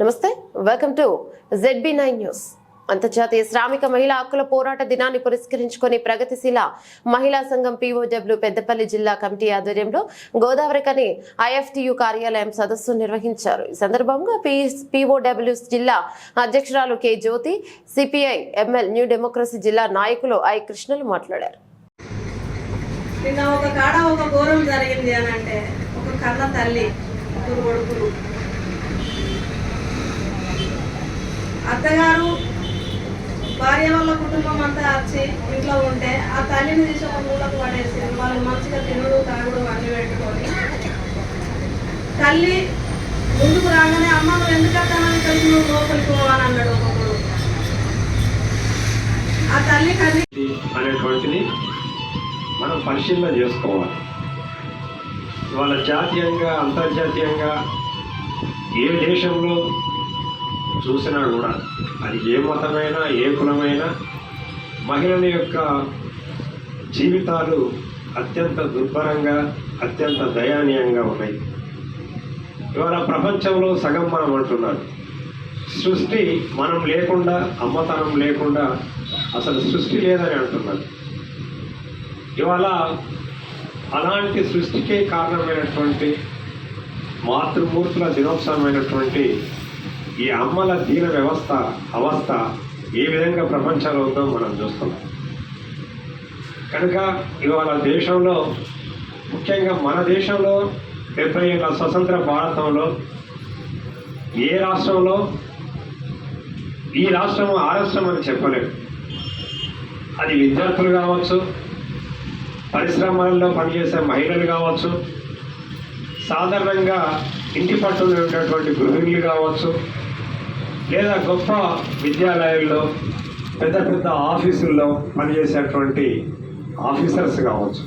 నమస్తే welcome to ZB nine news అంతర్జాతీయ శ్రామిక మహిళా హక్కుల పోరాట దినాన్ని పురస్కరించుకుని ప్రగతిశీల మహిళా సంఘం పీఓడబ్ల్యూ పెద్దపల్లి జిల్లా కమిటీ ఆధ్వర్యంలో గోదావరికని ఐఎఫ్టియు కార్యాలయం సదస్సు నిర్వహించారు. ఈ సందర్భంగా పీఓడబ్ల్యూ జిల్లా అధ్యక్షురాలు K Jyothi CPI ML New Democracy జిల్లా నాయకులు ఐ కృష్ణలు మాట్లాడారు. నిన్న ఒక కాడ ఒక ఘోరం జరిగింది అని అంటే ఒక కన్న తల్లి ముగ్గురు కొడుకులు అత్తగారు భార్య వాళ్ళ కుటుంబం అంతా వచ్చి ఇంట్లో ఉంటే ఆ తల్లిని తీసి ఒక మూలకు పడేసి వాళ్ళు మంచిగా తినుడు తాగుడు అన్ని పెట్టుకొని తల్లి ముందుకు రాగానే అమ్మ నువ్వు ఎందుకు అత్తానని తెలిసి నువ్వు లోపలికి పోవాలని అన్నాడు ఒకప్పుడు. ఆ తల్లి కది అనేటువంటిది మనం పరిశీలన చేసుకోవాలి. వాళ్ళ జాతీయంగా అంతర్జాతీయంగా ఏ దేశంలో చూసినా కూడా అది ఏ మతమైనా ఏ కులమైనా మహిళల యొక్క జీవితాలు అత్యంత దుర్భరంగా అత్యంత దయానీయంగా ఉన్నాయి. ఇవాళ ప్రపంచంలో సగం మనం అంటున్నారు సృష్టి మనం లేకుండా అమ్మతనం లేకుండా అసలు సృష్టి లేదని అంటున్నారు ఇవాళ అలాంటి సృష్టికే కారణమైనటువంటి మాతృమూర్తుల దినోత్సవమైనటువంటి ఈ అమ్మల దీన వ్యవస్థ అవస్థ ఏ విధంగా ప్రపంచంలో ఉందో మనం చూస్తున్నాం. కనుక ఇవాళ దేశంలో ముఖ్యంగా మన దేశంలో డెబ్బై ఏళ్ళ స్వతంత్ర భారతంలో ఏ రాష్ట్రంలో ఈ రాష్ట్రం ఆ రాష్ట్రం అని చెప్పలేము అది విద్యార్థులు కావచ్చు పరిశ్రమల్లో పనిచేసే మహిళలు కావచ్చు సాధారణంగా ఇంటి పట్టున ఉన్నటువంటి గృహిణులు కావచ్చు లేదా గొప్ప విద్యాలయాల్లో పెద్ద పెద్ద ఆఫీసుల్లో పనిచేసేటువంటి ఆఫీసర్స్ కావచ్చు.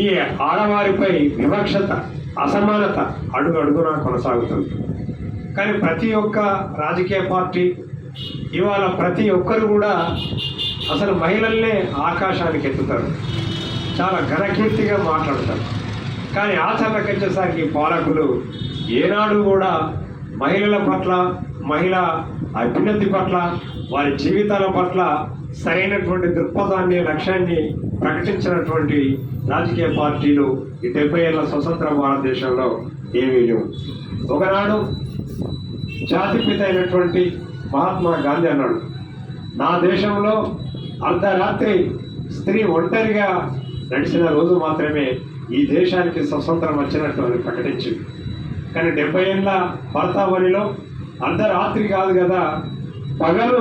ఈ ఆడవారిపై వివక్షత అసమానత అడుగు అడుగున కొనసాగుతుంది. కానీ ప్రతి ఒక్క రాజకీయ పార్టీ ఇవాళ ప్రతి ఒక్కరు కూడా అసలు మహిళల్నే ఆకాశానికి ఎత్తుతారు. చాలా ఘనకీర్తిగా మాట్లాడతారు. కానీ ఆచరణకు వచ్చేసరికి పాలకులు ఏనాడు కూడా మహిళల పట్ల మహిళ అభ్యున్నతి పట్ల వారి జీవితాల పట్ల సరైనటువంటి దృక్పథాన్ని లక్ష్యాన్ని ప్రకటించినటువంటి రాజకీయ పార్టీలు ఈ డెబ్బై ఏళ్ళ స్వతంత్ర భారతదేశంలో ఏమీ లేవు. ఒకనాడు జాతిపిత అయినటువంటి మహాత్మా గాంధీ అన్నాడు నా దేశంలో అర్ధరాత్రి స్త్రీ ఒంటరిగా నడిచిన రోజు మాత్రమే ఈ దేశానికి స్వతంత్రం వచ్చినట్టు అని ప్రకటించింది. కానీ డెబ్బై ఏళ్ళ భర్తావరిలో అర్ధరాత్రి కాదు కదా పగలు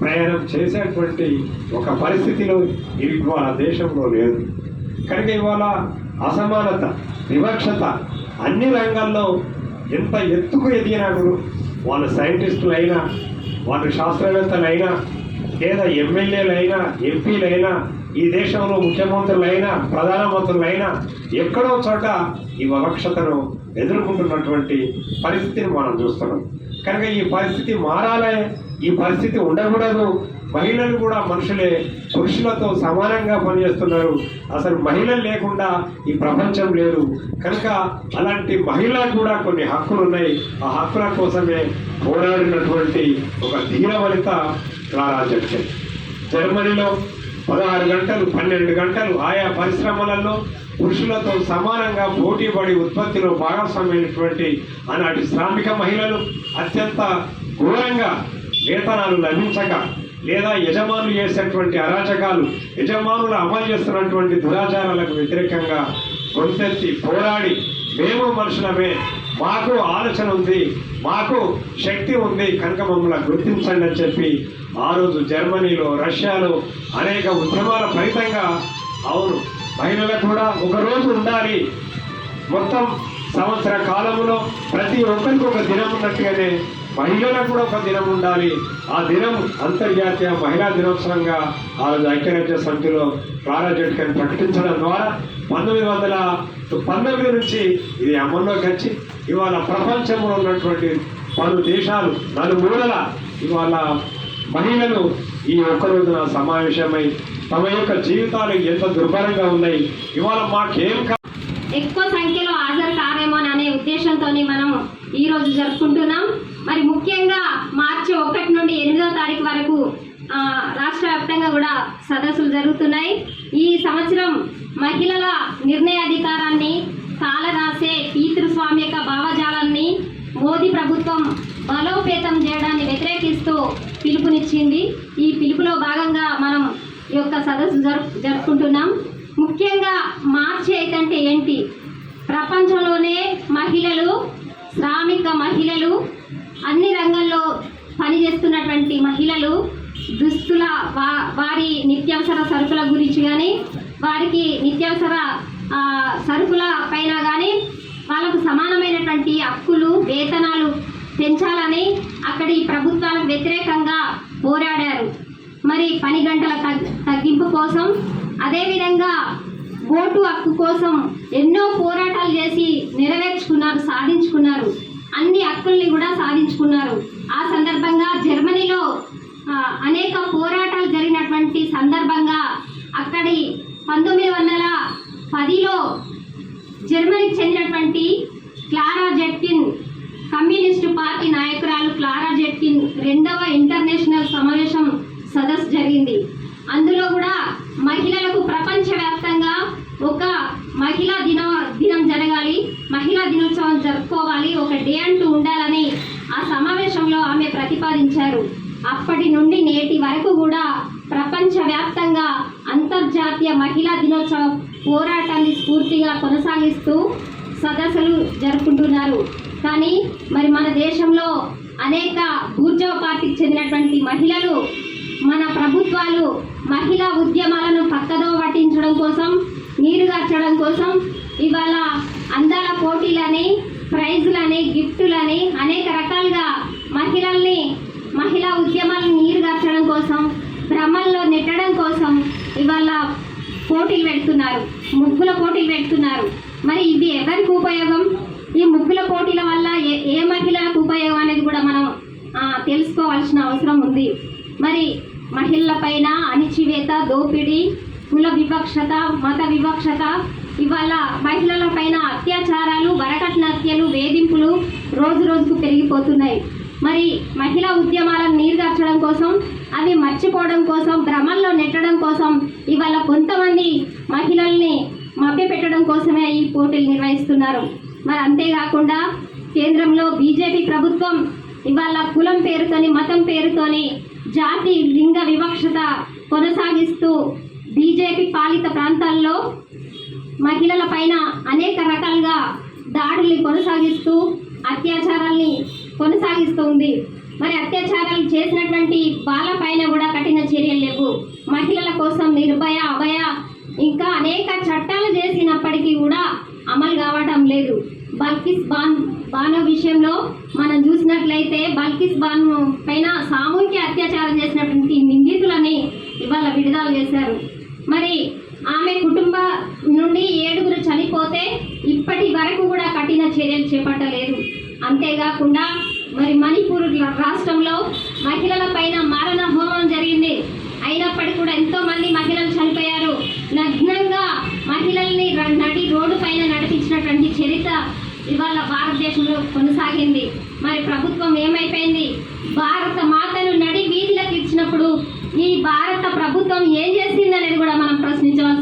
ప్రయాణం చేసేటువంటి ఒక పరిస్థితిలో ఇది ఇవాళ దేశంలో లేదు. కనుక ఇవాళ అసమానత వివక్షత అన్ని రంగాల్లో ఎంత ఎత్తుకు ఎదిగినా కూడా వాళ్ళు సైంటిస్టులు అయినా వాళ్ళు శాస్త్రవేత్తలైనా లేదా ఎమ్మెల్యేలైనా ఎంపీలైనా ఈ దేశంలో ముఖ్యమంత్రులైనా ప్రధానమంత్రులైనా ఎక్కడో చోట ఈ వివక్షతను ఎదుర్కొంటున్నటువంటి పరిస్థితిని మనం చూస్తున్నాం. కనుక ఈ పరిస్థితి మారాలే ఈ పరిస్థితి ఉండకూడదు. మహిళలు కూడా మనుషులే పురుషులతో సమానంగా పనిచేస్తున్నారు. అసలు మహిళలు లేకుండా ఈ ప్రపంచం లేదు. కనుక అలాంటి మహిళలకు కూడా కొన్ని హక్కులు ఉన్నాయి ఆ హక్కుల కోసమే పోరాడినటువంటి ఒక ధీరవనిత క్లారా జర్మనీలో పదహారు గంటలు పన్నెండు గంటలు ఆయా పరిశ్రమలలో పురుషులతో సమానంగా పోటీ పడి ఉత్పత్తిలో భాగస్వామైనటువంటి ఆనాటి శ్రామిక మహిళలు అత్యంత ఘోరంగా వేతనాలు లభించక లేదా యజమానులు చేసేటువంటి అరాచకాలు యజమానులు అమలు చేస్తున్నటువంటి దురాచారాలకు వ్యతిరేకంగా గొంతెత్తి పోరాడి మేము మనుషులమే మాకు ఆలోచన ఉంది మాకు శక్తి ఉంది కనుక మమ్మల్ని గుర్తించండి అని చెప్పి ఆ రోజు జర్మనీలో రష్యాలో అనేక ఉద్యమాల ఫలితంగా అవును మహిళలకు కూడా ఒకరోజు ఉండాలి. మొత్తం సంవత్సర కాలంలో ప్రతి ఒక్కరికి ఒక దినం ఉన్నట్టుగానే మహిళలకు కూడా ఒక దినం ఉండాలి. ఆ దినం అంతర్జాతీయ మహిళా దినోత్సవంగా ఆ ఐక్యరాజ్య సమితిలో క్లారా జట్కని ప్రకటించడం ద్వారా పంతొమ్మిది వందల పంతొమ్మిది నుంచి ఇది అమల్లోకి వచ్చి ఇవాళ ప్రపంచంలో ఉన్నటువంటి పలు దేశాలు నలుమూలల ఇవాళ మహిళలు ఈ ఒక్క రోజున సమావేశమై తమ యొక్క జీవితాలు ఎంత దుర్భరంగా ఉన్నాయి ఇవాళ మాకేం ఎక్కువ సంఖ్యలో హాజరు కావేమో అనే ఉద్దేశంతో మనం ఈ రోజు జరుపుకుంటున్నాం. మరి ముఖ్యంగా మార్చి ఒకటి నుండి ఎనిమిదో తారీఖు వరకు రాష్ట్ర వ్యాప్తంగా కూడా సదస్సులు జరుగుతున్నాయి. ఈ సంవత్సరం మహిళల నిర్ణయాధికారాన్ని కాలరాసే పీతృస్వామ్యక భావజాలాన్ని మోదీ ప్రభుత్వం బలోపేతం చేయడాన్ని వ్యతిరేకిస్తూ పిలుపునిచ్చింది. ఈ పిలుపులో భాగంగా మనం ఈ యొక్క సదస్సు జరుపు జరుపుకుంటున్నాం. ముఖ్యంగా మార్చి అయితే అంటే ఏంటి? ప్రపంచంలోనే మహిళలు శ్రామిక మహిళలు అన్ని రంగాల్లో పనిచేస్తున్నటువంటి మహిళలు దుస్తుల వా వారి నిత్యావసర సరుకుల గురించి కానీ వారికి నిత్యావసర సరుకుల పైన కానీ వాళ్ళకు సమానమైనటువంటి హక్కులు వేతనాలు పెంచాలని అక్కడి ప్రభుత్వాలకు వ్యతిరేకంగా పోరాడారు. మరి పని గంటల తగ్గింపు కోసం అదేవిధంగా ఓటు హక్కు కోసం ఎన్నో పోరాటాలు చేసి నెరవేర్చుకున్నారు సాధించుకున్నారు. అన్ని హక్కుల్ని కూడా సాధించుకున్నారు. ఆ సందర్భంగా జర్మనీలో అనేక పోరాటాలు జరిగినటువంటి సందర్భంగా అక్కడి పంతొమ్మిది వందల పదిలో జర్మనీకి చెందినటువంటి క్లారా జెట్కిన్ కమ్యూనిస్టు పార్టీ నాయకురాలు క్లారా జెట్కిన్ రెండవ ఇంటర్నేషనల్ సమావేశం సదస్సు జరిగింది అందులో కూడా మహిళలకు ప్రపంచవ్యాప్తంగా ఒక మహిళా దిన దినం జరగాలి మహిళా దినోత్సవం జరుపుకోవాలి ఒక డే అంటూ ఉండాలని ఆ సమావేశంలో ఆమె ప్రతిపాదించారు అప్పటి నుండి నేటి వరకు కూడా ప్రపంచవ్యాప్తంగా అంతర్జాతీయ మహిళా దినోత్సవ పోరాటాన్ని స్ఫూర్తిగా కొనసాగిస్తూ సదస్సులు జరుపుకుంటున్నారు. కానీ మరి మన దేశంలో అనేక ఊర్జవ పార్టీకి చెందినటువంటి మహిళలు మన ప్రభుత్వాలు మహిళా ఉద్యమాలను పక్కదో పట్టించడం కోసం నీరుగార్చడం కోసం ఇవాళ అందాల పోటీలని ప్రైజులని గిఫ్టులని అనేక రకాలుగా మహిళల్ని మహిళా ఉద్యమాలను నీరుగార్చడం కోసం భ్రమల్లో నెట్టడం కోసం ఇవాళ పోటీలు పెడుతున్నారు. ముగ్గుల పోటీలు పెడుతున్నారు. మరి ఇది ఎవరికి ఉపయోగం? ఈ ముగ్గుల పోటీల వల్ల ఏ ఏ మహిళలకు ఉపయోగం అనేది కూడా మనం తెలుసుకోవాల్సిన అవసరం ఉంది. మరి మహిళలపైన అణిచివేత దోపిడీ కుల వివక్షత మత వివక్షత ఇవాళ మహిళల పైన అత్యాచారాలు వరకట్న హత్యలు వేధింపులు రోజు రోజుకు పెరిగిపోతున్నాయి. మరి మహిళా ఉద్యమాలను నీరుగార్చడం కోసం అవి మర్చిపోవడం కోసం భ్రమల్లో నెట్టడం కోసం ఇవాళ కొంతమంది మహిళల్ని మభ్యపెట్టడం కోసమే ఈ పోటీలు నిర్వహిస్తున్నారు. మరి అంతేకాకుండా కేంద్రంలో బీజేపీ ప్రభుత్వం ఇవాళ కులం పేరుతోని మతం పేరుతోని జాతి లింగ వివక్షత కొనసాగిస్తూ బీజేపీ పాలిత ప్రాంతాల్లో మహిళల పైన అనేక రకాలుగా దాడుల్ని కొనసాగిస్తూ అత్యాచారాల్ని కొనసాగిస్తూ ఉంది. మరి అత్యాచారాలు చేసినటువంటి బాలపైన కూడా కఠిన చర్యలు లేవు. మహిళల కోసం నిర్భయ అభయ ఇంకా అనేక చట్టాలు చేసినప్పటికీ కూడా అమలు కావటం లేదు. బల్కిస్ బాన్ బాను విషయంలో మనం చూసినట్లయితే బల్కిస్ బాను పైన సామూహిక అత్యాచారం చేసినటువంటి నిందితులని ఇవాళ విడుదల చేశారు. మరి ఆమె కుటుంబ నుండి ఏడుగురు చనిపోతే ఇప్పటి వరకు కూడా కఠిన చర్యలు చేపట్టలేదు. అంతేకాకుండా మరి మణిపూర్ రాష్ట్రంలో మహిళల పైన మారణ హోమం జరిగింది. అయినప్పటికీ కూడా ఎంతో మంది మహిళలు చనిపోయారు. నగ్నంగా మహిళల్ని నడి రోడ్డు పైన నడిపించినటువంటి చరిత్ర ఇవాళ భారతదేశంలో కొనసాగింది. మరి ప్రభుత్వం ఏమైపోయింది? భారత మాతను నడి వీధిలోకి ఇచ్చినప్పుడు ఈ భారత ప్రభుత్వం ఏం చేసిందనేది కూడా మనం ప్రశ్నించవచ్చు